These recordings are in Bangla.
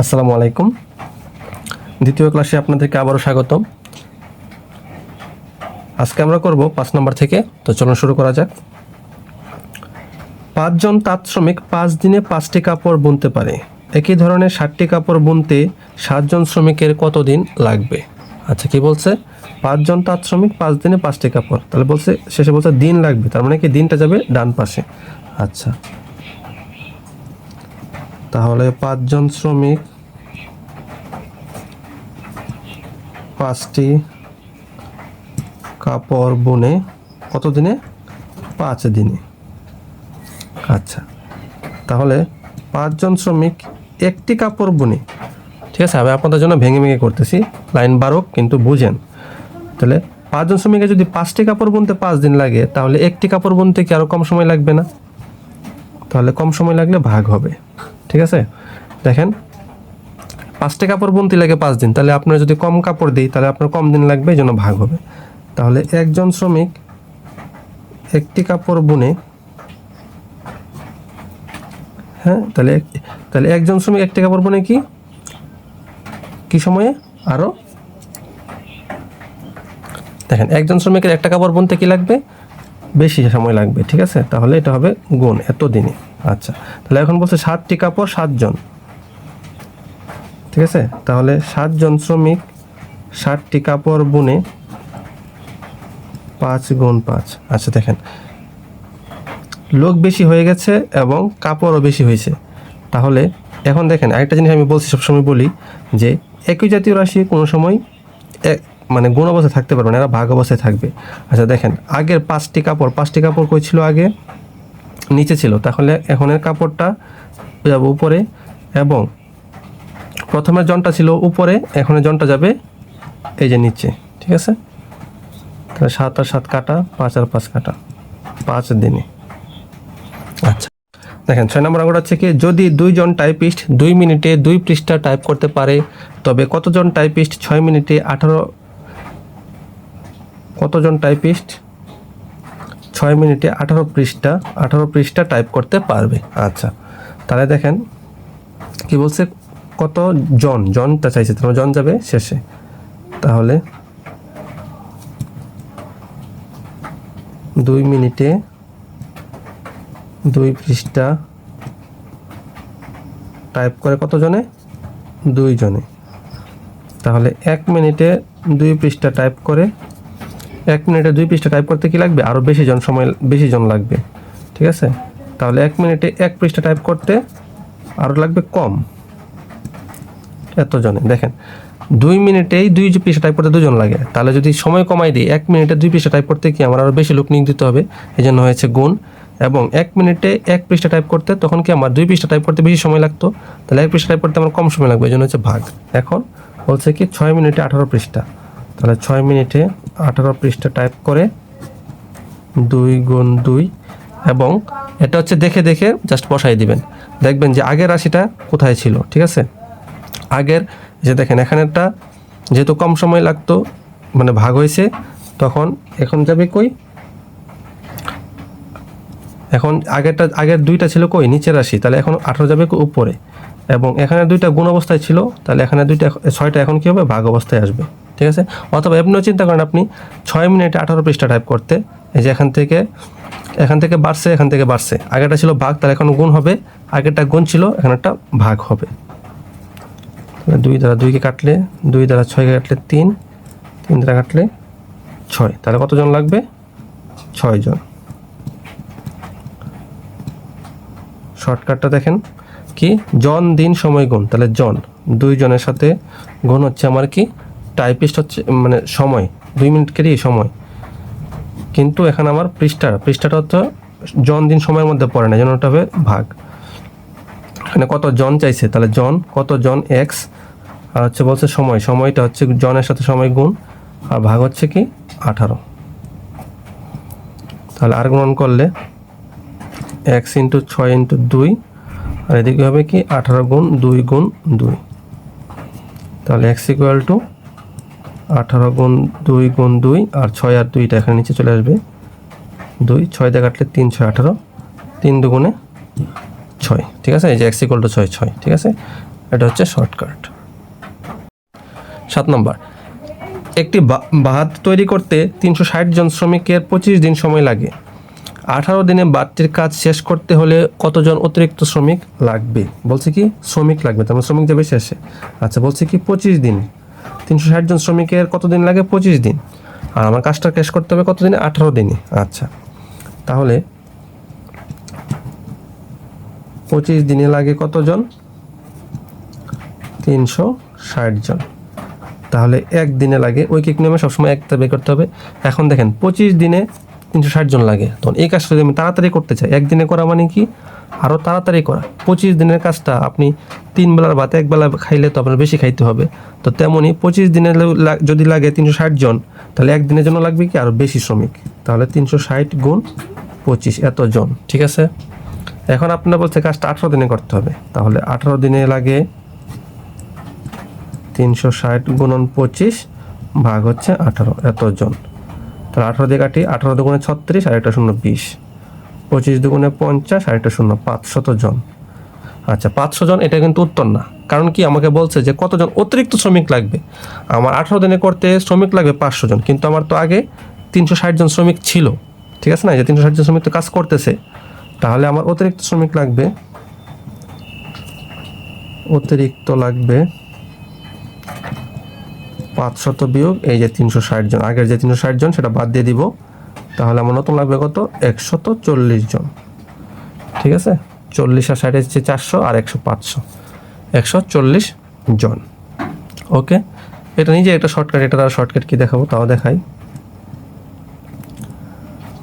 আসসালামু আলাইকুম। দ্বিতীয় ক্লাসে আপনাদেরকে আবারও স্বাগতম। আজকে আমরা করব পাঁচ নম্বর থেকে, তো চলুন শুরু করা যাক। পাঁচজন তাঁত শ্রমিক পাঁচ দিনে পাঁচটি কাপড় বুনতে পারে। একই ধরনের ষাটটি কাপড় বুনতে সাতজন শ্রমিকের কতদিন লাগবে? আচ্ছা কি বলছে? পাঁচজন তাঁত শ্রমিক পাঁচ দিনে পাঁচটি কাপড়। তাহলে বলছে, শেষে বলছে দিন লাগবে, তার মানে কি দিনটা যাবে ডান পাশে। আচ্ছা তাহলে পাঁচজন শ্রমিক, পাঁচটি কাপড় বুনে, কত দিনে? পাঁচ দিনে। আচ্ছা তাহলে পাঁচজন শ্রমিক একটি কাপড় বুনে। ঠিক আছে, আমি আপনাদের জন্য ভেঙে ভেঙে করতেছি, লাইন বারো কিন্তু বুঝেন। তাহলে পাঁচজন শ্রমিকের যদি পাঁচটি কাপড় বুনতে পাঁচ দিন লাগে, তাহলে একটি কাপড় বুনতে কি আরও কম সময় লাগবে না? তাহলে কম সময় লাগলে ভাগ হবে। ঠিক আছে? দেখেন পাঁচটা কাপড় বুনতে লাগে পাঁচ দিন। তাহলে আপনার যদি কম কাপড় দিই, তাহলে আপনার কম দিন লাগবে, এই জন্য ভাগ হবে। তাহলে একজন শ্রমিক একটি কাপড় বুনে হ্যাঁ তাহলে তাহলে একজন শ্রমিক একটি কাপড় বুনে কি? কি সময়ে? আরও দেখেন, একজন শ্রমিকের একটা কাপড় বুনতে কি লাগবে? বেশি সময় লাগবে, ঠিক আছে? তাহলে এটা হবে গুণ এত দিনে আচ্ছা তাহলে এখন বলছে সাতটি কাপড়, সাতজন। ঠিক আছে? তাহলে সাতজন শ্রমিক, ষাটটি কাপড় বুনে পাঁচ গুণ পাঁচ। আচ্ছা দেখেন। লোক বেশি হয়ে গেছে এবং কাপড়ও বেশি হয়েছে। তাহলে এখন দেখেন, আরেকটা জিনিস আমি বলছি, সবসময় বলি যে একই জাতীয় রাশি কোনো সময় এক- মানে গুণ অবস্থায় থাকতে পারবে না, এরা ভাগ অবস্থায় থাকবে। আচ্ছা দেখেন, আগের পাঁচটি কাপড় পাঁচটি কাপড় কই ছিল আগে? নিচে ছিল। তাহলে এখনের কাপড়টা যাবে উপরে এবং প্রথমের জনটা ছিল উপরে, এখনের জনটা যাবে এই যে নিচে, ঠিক আছে? তাহলে সাত আর সাত কাটা, পাঁচ আর পাঁচ কাটা, পাঁচ দিনে। আচ্ছা দেখেন, ছয় নম্বর অঙ্কটা হচ্ছে কি, যদি দুইজন টাইপিস্ট দুই মিনিটে দুই পৃষ্ঠা টাইপ করতে পারে, তবে কতজন টাইপিস্ট ছয় মিনিটে আঠারো, কতজন টাইপিস্ট ছয় মিনিটে আঠারো পৃষ্ঠা আঠারো পৃষ্ঠা টাইপ করতে পারবে। আচ্ছা। তাহলে দেখেন কি বলছে? কত জন? জনটা চাইছে তোমার জন যাবে শেষে। তাহলে দুই মিনিটে দুই পৃষ্ঠা টাইপ করে কত জনে? দুই জনে। তাহলে এক মিনিটে দুই পৃষ্ঠা টাইপ করে এক মিনিটে দুই পৃষ্ঠা টাইপ করতে কি লাগবে? আরও বেশি জন সময়, বেশি জন লাগবে। ঠিক আছে? তাহলে এক মিনিটে এক পৃষ্ঠা টাইপ করতে আরও লাগবে কম। এত জনে দেখেন। দুই মিনিটেই দুই পৃষ্ঠা টাইপ করতে দুজন লাগে। তাহলে যদি সময় কমাই দিই, এক মিনিটে দুই পৃষ্ঠা টাইপ করতে কি আমার আরও বেশি লোক নিয়োগ দিতে হবে? এই জন্য হয়েছে গুণ। এবং এক মিনিটে এক পৃষ্ঠা টাইপ করতে তখন কি আমার দুই পৃষ্ঠা টাইপ করতে বেশি সময় লাগতো? তাহলে এক পৃষ্ঠা টাইপ করতে আমার কম সময় লাগবে এই জন্য হচ্ছে ভাগ। এখন বলছে কি, ছয় মিনিটে আঠারো পৃষ্ঠা। তাহলে ছয় মিনিটে আঠারো পৃষ্ঠা টাইপ করে, দুই গুণ দুই, এবং এটা হচ্ছে দেখে দেখে জাস্ট বসাই দিবেন। দেখবেন যে আগের রাশিটা কোথায় ছিল, ঠিক আছে? আগের যে দেখেন, এখানেরটা যেহেতু কম সময় লাগতো মানে ভাগ হয়েছে, তখন এখন যাবে কই? এখন আগেরটা, আগের দুইটা ছিল কই? নিচের রাশি, তাহলে এখন আঠারো যাবে উপরে। এবং এখানে দুইটা গুণ অবস্থায় ছিল, তাহলে এখানে দুইটা, ছয়টা এখন কী হবে? ভাগ অবস্থায় আসবে। ঠিক আছে? অথবা এমনিও চিন্তা করেন আপনি ছয় মিনিটে আঠারো পৃষ্ঠা টাইপ করতে। এই যে এখান থেকে এখান থেকে বাড়ছে, এখান থেকে বাড়ছে। আগেরটা ছিল ভাগ, তাহলে এখন গুণ হবে। আগেরটা গুণ ছিল, এখন একটা ভাগ হবে। দুই দ্বারা দুইকে কাটলে, দুই দ্বারা ছয়কে কাটলে তিন তিন দ্বারা কাটলে ছয়। তাহলে কতজন লাগবে? ছয়জন শর্টকাটটা দেখেন। কি? জন, দিন, সময়, গুণ। তাহলে জন দুই জনের সাথে গুণ হচ্ছে আমার কি? টাইপিস্ট হচ্ছে মানে সময়, দুই মিনিটকেরই সময়। কিন্তু এখানে আমার পৃষ্ঠা, পৃষ্ঠাটা হচ্ছে জন দিন সময়ের মধ্যে পড়ে না, যেন ওটা হবে ভাগ। এখানে কত জন চাইছে? তাহলে জন, কত জন এক্স আর হচ্ছে বলছে সময়, সময়টা হচ্ছে জনের সাথে সময় গুণ, আর ভাগ হচ্ছে কি? আঠারো। তাহলে আর গুণন করলে এক্স ইন্টু ছয় ইন্টু দুই, আর এদিকে হবে কি? আঠারো গুণ দুই গুণ দুই। তাহলে এক্স ইকুয়াল টু আঠারো গুণ দুই গুণ দুই আর ছয় আর দুইটা এখানে নিচে চলে আসবে। দুই, ছয় দিয়ে কাটলে তিন, ছয়, আঠারো। তিন দুগুণে ছয়, ঠিক আছে? এই যে এক্স ইকুয়াল টু ছয় ছয়, ঠিক আছে? এটা হচ্ছে শর্টকাট সাত নম্বর। একটি বা- বাহাত তৈরি করতে তিনশো ষাট জন শ্রমিকের পঁচিশ দিন সময় লাগে। আঠারো দিনে বাতটির কাজ শেষ করতে হলে কতজন অতিরিক্ত শ্রমিক লাগবে? বলছে কি, শ্রমিক লাগবে, তার মানে শ্রমিক যাবে শেষে। আচ্ছা বলছে কি, পঁচিশ দিন। তিনশো ষাট জন শ্রমিকের কতদিন লাগে? পঁচিশ দিন। আর আমার কাজটা ক্যাশ করতে হবে কতদিনে? আঠারো দিনে। আচ্ছা। তাহলে পঁচিশ দিনে লাগে কতজন? তিনশো ষাট জন। তাহলে এক দিনে লাগে। কিক নিয়মে সবসময় একটা বের করতে হবে। এখন দেখেন, পঁচিশ দিনে তিনশো ষাট জন লাগে। তখন এই কাজটা যদি আমি তাড়াতাড়ি করতে চাই, একদিনে করা মানে কি? আরও তাড়াতাড়ি করা। পঁচিশ দিনের কাজটা আপনি তিন বেলার ভাত এক বেলা খাইলে তো আপনার বেশি খাইতে হবে। তো তেমনই পঁচিশ দিনে লা- লা- যদি লাগে তিনশো ষাট জন, তাহলে একদিনের জন্য লাগবে কি? আরও বেশি শ্রমিক। তাহলে তিনশো ষাট গুণ পঁচিশ, এত জন। ঠিক আছে? এখন আপনার বলছে কাজটা আঠারো দিনে করতে হবে। তাহলে আঠারো দিনে লাগে তিনশো ষাট গুণন পঁচিশ ভাগ হচ্ছে আঠারো, এত জন। তাহলে আঠারো দিয়ে কাটি, আঠারো দুগুণে ছত্রিশ, আর একটা শূন্য বিশ। পঁচিশ দুগুণে পঞ্চাশ, আর একটা শূন্য পাঁচশত জন। আচ্ছা পাঁচশো জন, এটা কিন্তু উত্তর না। কারণ কি আমাকে বলছে যে কতজন অতিরিক্ত শ্রমিক লাগবে? আমার আঠারো দিনে করতে শ্রমিক লাগবে পাঁচশো জন, কিন্তু আমার তো আগে তিনশো ষাট জন শ্রমিক ছিল। ঠিক আছে না? যে তিনশো ষাট জন শ্রমিক তো কাজ করতেছে। তাহলে আমার অতিরিক্ত শ্রমিক লাগবে, অতিরিক্ত লাগবে পাঁচশত বিয়োগ, এই যে তিনশো ষাট জন। আগের যে তিনশো ষাট জন, সেটা বাদ দিয়ে দিব। তাহলে আমার নতুন লাগবে কত? একশত চল্লিশ জন। ঠিক আছে? চল্লিশ আর ষাট হচ্ছে চারশো আর একশো পাঁচশো। একশো চল্লিশ জন। ওকে? এটা নিজে একটা শর্টকাট, এটা আর শর্টকাট কি দেখাবো? তাও দেখাই।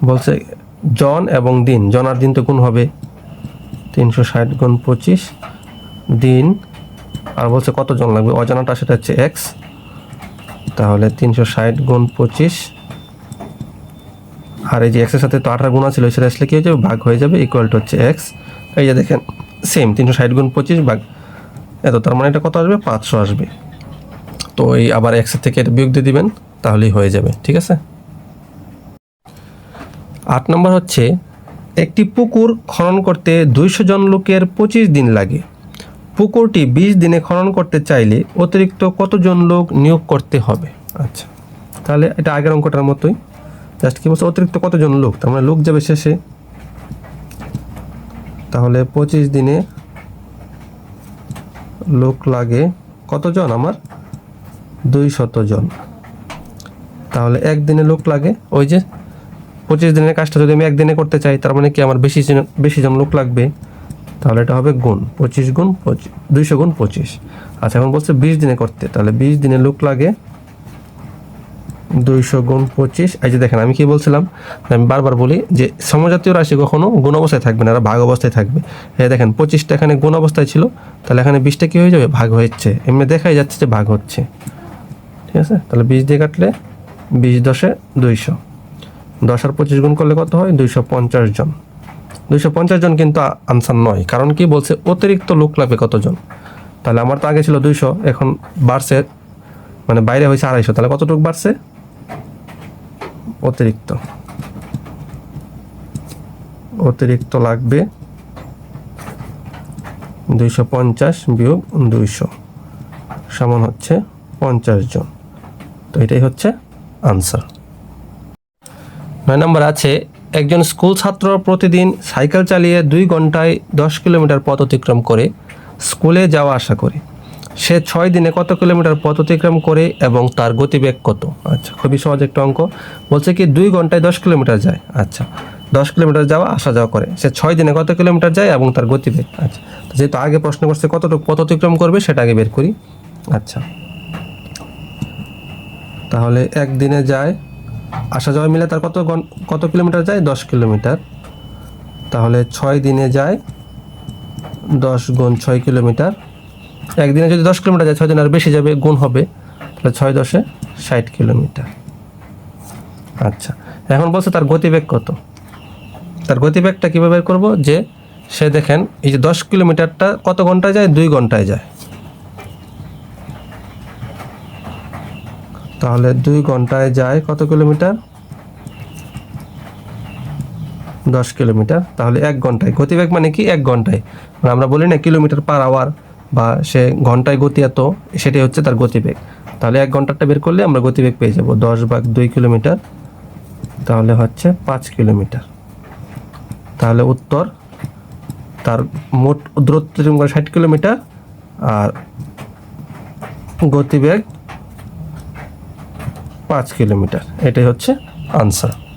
বলছে, জন এবং দিন। জন আর দিন তো গুণ হবে। তিনশো ষাট গুণ পঁচিশ, দিন। আর বলছে কত জন লাগবে? অজানাটা সেটা হচ্ছে এক্স তাহলে তিনশো ষাট গুণ পঁচিশ। আর এই যে এক্সের সাথে তো আঠারো গুণ ছিল সেটা আসলে কী হয়ে যাবে? ভাগ হয়ে যাবে ইকুয়াল টু হচ্ছে এক্স এই যে দেখেন সেম তিনশো ষাট গুণ পঁচিশ ভাগ। এত, তার মানে এটা কত আসবে? পাঁচশো আসবে। তো এই আবার এক্সের থেকে এটা বিয়োগ দিয়ে দিবেন, তাহলেই হয়ে যাবে, ঠিক আছে? আট নম্বর হচ্ছে, একটি পুকুর খনন করতে দুইশো জন লোকের পঁচিশ দিন লাগে। পুকুরটি বিশ দিনে খনন করতে চাইলে অতিরিক্ত কতজন লোক নিয়োগ করতে হবে? আচ্ছা তাহলে এটা আগের অঙ্কটার মতোই। জাস্ট কি বলছে? অতিরিক্ত কতজন লোক? তার মানে লোক যাবে শেষে। তাহলে পঁচিশ দিনে লোক লাগে কতজন আমার? দুই শত জন। তাহলে একদিনে লোক লাগে। ওই যে পঁচিশ দিনের কাজটা যদি আমি একদিনে করতে চাই, তার মানে কি আমার বেশি বেশি জন লোক লাগবে? তাহলে এটা হবে গুণ, পঁচিশ গুণ দুইশো গুণ পঁচিশ। আচ্ছা এখন বলছে বিশ দিনে করতে, তাহলে বিশ দিনে লোক লাগে দুইশো গুণ পঁচিশ। এই যে দেখেন, আমি কি বলছিলাম? আমি বারবার বলি যে সমজাতীয় রাশি কখনো গুণ অবস্থায় থাকবে না ভাগ অবস্থায় থাকবে। এই দেখেন, পঁচিশটা এখানে গুণ অবস্থায় ছিল, তাহলে এখানে বিশটা কি হয়ে যাবে? ভাগ হচ্ছে। এমনি দেখাই যাচ্ছে যে ভাগ হচ্ছে। ঠিক আছে? তাহলে বিশ দিয়ে কাটলে বিশ দশে দুইশো। দশ আর পঁচিশ গুণ করলে কত হয়? দুইশো পঞ্চাশ জন। দুইশো পঞ্চাশ জন কিন্তু আনসার নয়। কারণ কি বলছে, অতিরিক্ত লোক লাগবে কতজন? তাহলে আমার তো আগে ছিল দুইশো, এখন বাড়ছে মানে বাইরে হয়েছে আড়াইশো। তাহলে কতটুকু বাড়ছে? অতিরিক্ত। অতিরিক্ত লাগবে দুইশো পঞ্চাশ বিয়োগ দুইশো সমান হচ্ছে পঞ্চাশ জন। তো এটাই হচ্ছে আনসার। নয় নম্বর আছে একজন স্কুল ছাত্র প্রতিদিন সাইকেল চালিয়ে দুই ঘন্টায় দশ কিলোমিটার পথ অতিক্রম করে স্কুলে যাওয়া আসা করে। সে ছয় দিনে কত কিলোমিটার পথ অতিক্রম করে এবং তার গতিবেগ কত? আচ্ছা খুবই সহজ একটা অঙ্ক। বলছে কি, দুই ঘন্টায় দশ কিলোমিটার যায়। আচ্ছা দশ কিলোমিটার যাওয়া, আসা যাওয়া করে। সে ছয় দিনে কত কিলোমিটার যায় এবং তার গতিবেগ? আচ্ছা যেহেতু আগে প্রশ্ন করছে কতটুকু পথ অতিক্রম করবে, সেটা আগে বের করি। আচ্ছা তাহলে একদিনে যায় আসা যাওয়া মিলে তার কত কত কিলোমিটার যায়? দশ কিলোমিটার। তাহলে ছয় দিনে যায় দশ গুণ ছয় কিলোমিটার। একদিনে যদি দশ কিলোমিটার যায়, ছয় দিন আর বেশি যাবে, গুণ হবে। তাহলে ছয় দশে ষাট কিলোমিটার। আচ্ছা এখন বলছে তার গতিবেগ কত? তার গতিবেগটা কীভাবে বের করব? যে সে দেখেন, এই যে দশ কিলোমিটারটা কত ঘন্টায় যায়? দুই ঘন্টায় যায়। তাহলে দুই ঘন্টায় যায় কত কিলোমিটার? দশ কিলোমিটার। তাহলে এক ঘন্টায়। গতিবেগ মানে কি? এক ঘন্টায়। মানে আমরা বলি না কিলোমিটার পার আওয়ার বা সে ঘন্টায় গতি এত, সেটাই হচ্ছে তার গতিবেগ। তাহলে এক ঘন্টারটা বের করলে আমরা গতিবেগ পেয়ে যাব। দশ ভাগ দুই কিলোমিটার, তাহলে হচ্ছে পাঁচ কিলোমিটার। তাহলে উত্তর, তার মোট দূরত্ব ষাট কিলোমিটার, আর গতিবেগ পাঁচ কিলোমিটার। এটাই হচ্ছে আনসার